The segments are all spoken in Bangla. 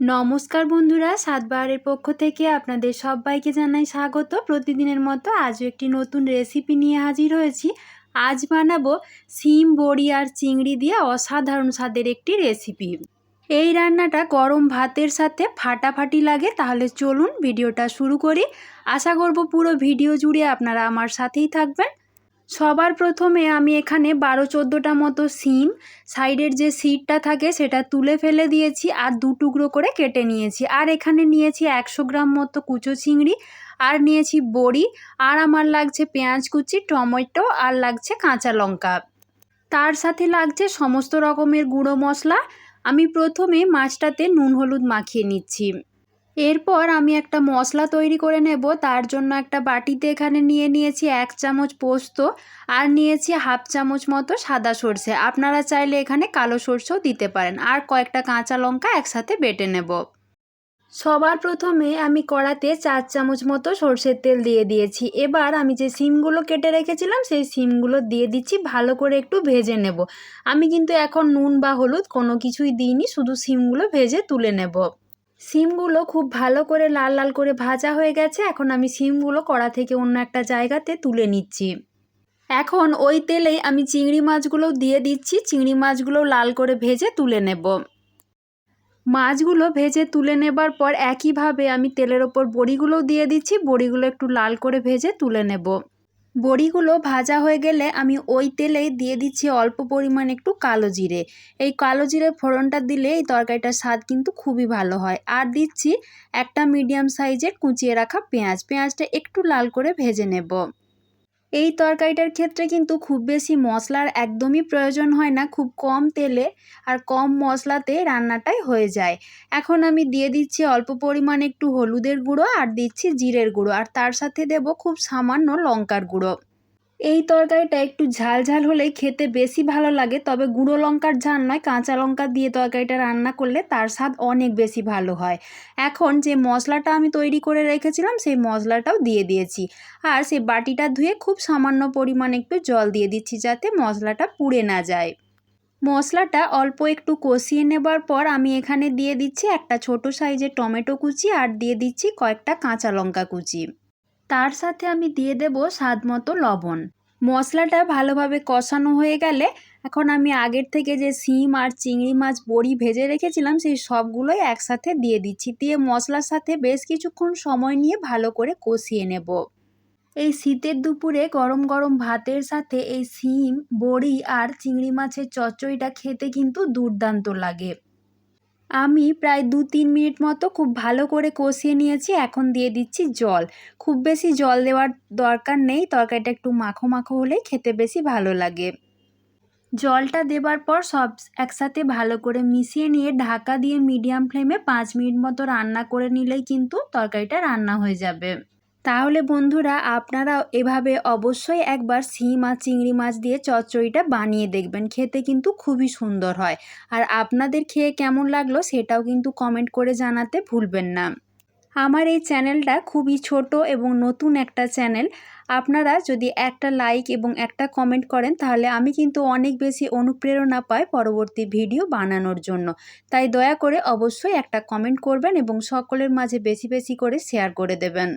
নমস্কার বন্ধুরা, সাতবারের পক্ষ থেকে আপনাদের সবাইকে জানাই স্বাগত। প্রতিদিনের মতো আজও একটি নতুন রেসিপি নিয়ে হাজির হয়েছি। আজ বানাবো সিম বড়ি আর চিংড়ি দিয়ে অসাধারণ স্বাদের একটি রেসিপি এই রান্নাটা গরম ভাতের সাথে ফাটাফাটি লাগে, তাহলে চলুন ভিডিওটা শুরু করি। আশা করব পুরো ভিডিও জুড়ে আপনারা আমার সাথেই থাকবেন। সবার প্রথমে আমি এখানে বারো চোদ্দোটা মতো সিম, সাইডের যে সিটটা থাকে সেটা তুলে ফেলে দিয়েছি আর দু টুকরো করে কেটে নিয়েছি। আর এখানে নিয়েছি একশো গ্রাম মতো কুচো চিংড়ি, আর নিয়েছি বড়ি, আর আমার লাগছে পেঁয়াজ কুচি, টমেটো, আর লাগছে কাঁচা লঙ্কা। তার সাথে লাগছে সমস্ত রকমের গুঁড়ো মশলা। আমি প্রথমে মাছটাতে নুন হলুদ মাখিয়ে নিচ্ছি। এরপর আমি একটা মশলা তৈরি করে নেব। তার জন্য একটা বাটিতে এখানে নিয়ে নিয়েছি এক চামচ পোস্ত আর নিয়েছি হাফ চামচ মতো সাদা সর্ষে। আপনারা চাইলে এখানে কালো সর্ষেও দিতে পারেন। আর কয়েকটা কাঁচা লঙ্কা একসাথে বেটে নেব। সবার প্রথমে আমি কড়াতে চার চামচ মতো সর্ষের তেল দিয়ে দিয়েছি। এবার আমি যে সিমগুলো কেটে রেখেছিলাম, সেই সিমগুলো দিয়ে দিচ্ছি, ভালো করে একটু ভেজে নেব। আমি কিন্তু এখন নুন বা হলুদ কোনো কিছুই দিইনি, শুধু সিমগুলো ভেজে তুলে নেব। সিমগুলো খুব ভালো করে লাল লাল করে ভাজা হয়ে গেছে। এখন আমি সিমগুলো কড়া থেকে অন্য একটা জায়গাতে তুলে নিচ্ছি। এখন ওই তেলেই আমি চিংড়ি মাছগুলো দিয়ে দিচ্ছি। চিংড়ি মাছগুলো লাল করে ভেজে তুলে নেব। মাছগুলো ভেজে তুলে নেবার পর একইভাবে আমি তেলের ওপর বড়িগুলোও দিয়ে দিচ্ছি। বড়িগুলো একটু লাল করে ভেজে তুলে নেব। বড়িগুলো ভাজা হয়ে গেলে আমি ওই তেলেই দিয়ে দিচ্ছি অল্প পরিমাণ একটু কালো জিরে। এই কালো জিরে ফোড়নটা দিলে এই তরকারিটার স্বাদ কিন্তু খুবই ভালো হয়। আর দিচ্ছি একটা মিডিয়াম সাইজের কুচিয়ে রাখা পেঁয়াজ। পেঁয়াজটা একটু লাল করে ভেজে নেব। এই তরকারিটার ক্ষেত্রে কিন্তু খুব বেশি মশলার একদমই প্রয়োজন হয় না, খুব কম তেলে আর কম মশলাতে রান্নাটাই হয়ে যায়। এখন আমি দিয়ে দিচ্ছি অল্প পরিমাণ একটু হলুদের গুঁড়ো আর দিচ্ছি জিরের গুঁড়ো আর তার সাথে দেব খুব সামান্য লঙ্কার গুঁড়ো। এই তরকারিটা একটু ঝাল ঝাল হলেই খেতে বেশি ভালো লাগে, তবে গুঁড়ো লঙ্কার ঝাল নয়, কাঁচা লঙ্কা দিয়ে তরকারিটা রান্না করলে তার স্বাদ অনেক বেশি ভালো হয়। এখন যে মশলাটা আমি তৈরি করে রেখেছিলাম, সেই মশলাটাও দিয়ে দিয়েছি। আর সেই বাটিটা ধুয়ে খুব সামান্য পরিমাণ একটু জল দিয়ে দিচ্ছি যাতে মশলাটা পুড়ে না যায়। মশলাটা অল্প একটু কষিয়ে নেবার পর আমি এখানে দিয়ে দিচ্ছি একটা ছোট সাইজের টমেটো কুচি আর দিয়ে দিচ্ছি কয়েকটা কাঁচা লঙ্কা কুচি। তার সাথে আমি দিয়ে দেব স্বাদ মতো লবণ। মশলাটা ভালোভাবে কষানো হয়ে গেলে এখন আমি আগের থেকে যে শিম আর চিংড়ি মাছ বড়ি ভেজে রেখেছিলাম, সেই সবগুলোই একসাথে দিয়ে দিচ্ছি। দিয়ে মশলার সাথে বেশ কিছুক্ষণ সময় নিয়ে ভালো করে কষিয়ে নেব। এই শীতের দুপুরে গরম গরম ভাতের সাথে এই শিম বড়ি আর চিংড়ি মাছের চচ্চড়িটা খেতে কিন্তু দুর্দান্ত লাগে। আমি প্রায় দু তিন মিনিট মতো খুব ভালো করে কষিয়ে নিয়েছি, এখন দিয়ে দিচ্ছি জল। খুব বেশি জল দেওয়ার দরকার নেই, তরকারিটা একটু মাখো মাখো হলেই খেতে বেশি ভালো লাগে। জলটা দেবার পর সব একসাথে ভালো করে মিশিয়ে নিয়ে ঢাকা দিয়ে মিডিয়াম ফ্লেমে পাঁচ মিনিট মতো রান্না করে নিলেই কিন্তু তরকারিটা রান্না হয়ে যাবে। তাহলে বন্ধুরা আপনারা এভাবে অবশ্যই একবার শিম আর চিংড়ি মাছ দিয়ে চচ্চড়িটা বানিয়ে দেখবেন। খেতে কিন্তু খুবই সুন্দর হয়। আর আপনাদের খেয়ে কেমন লাগল সেটাও কিন্তু কমেন্ট করে জানাতে ভুলবেন না। আমার এই চ্যানেলটা খুবই ছোট এবং নতুন একটা চ্যানেল। আপনারা যদি একটা লাইক এবং একটা কমেন্ট করেন তাহলে আমি কিন্তু অনেক বেশি অনুপ্রেরণা পাই পরবর্তী ভিডিও বানানোর জন্য। তাই দয়া করে অবশ্যই একটা কমেন্ট করবেন এবং সকলের মাঝে বেশি বেশি করে শেয়ার করে দেবেন।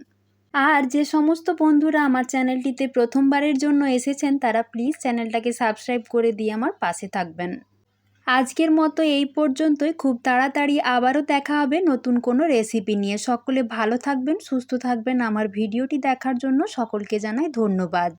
আর যে সমস্ত বন্ধুরা আমার চ্যানেলটিতে প্রথমবারের জন্য এসেছেন, তারা প্লিজ চ্যানেলটাকে সাবস্ক্রাইব করে দিয়ে আমার পাশে থাকবেন। আজকের মতো এই পর্যন্তই। খুব তাড়াতাড়ি আবারও দেখা হবে নতুন কোনো রেসিপি নিয়ে। সকলে ভালো থাকবেন, সুস্থ থাকবেন। আমার ভিডিওটি দেখার জন্য সকলকে জানাই ধন্যবাদ।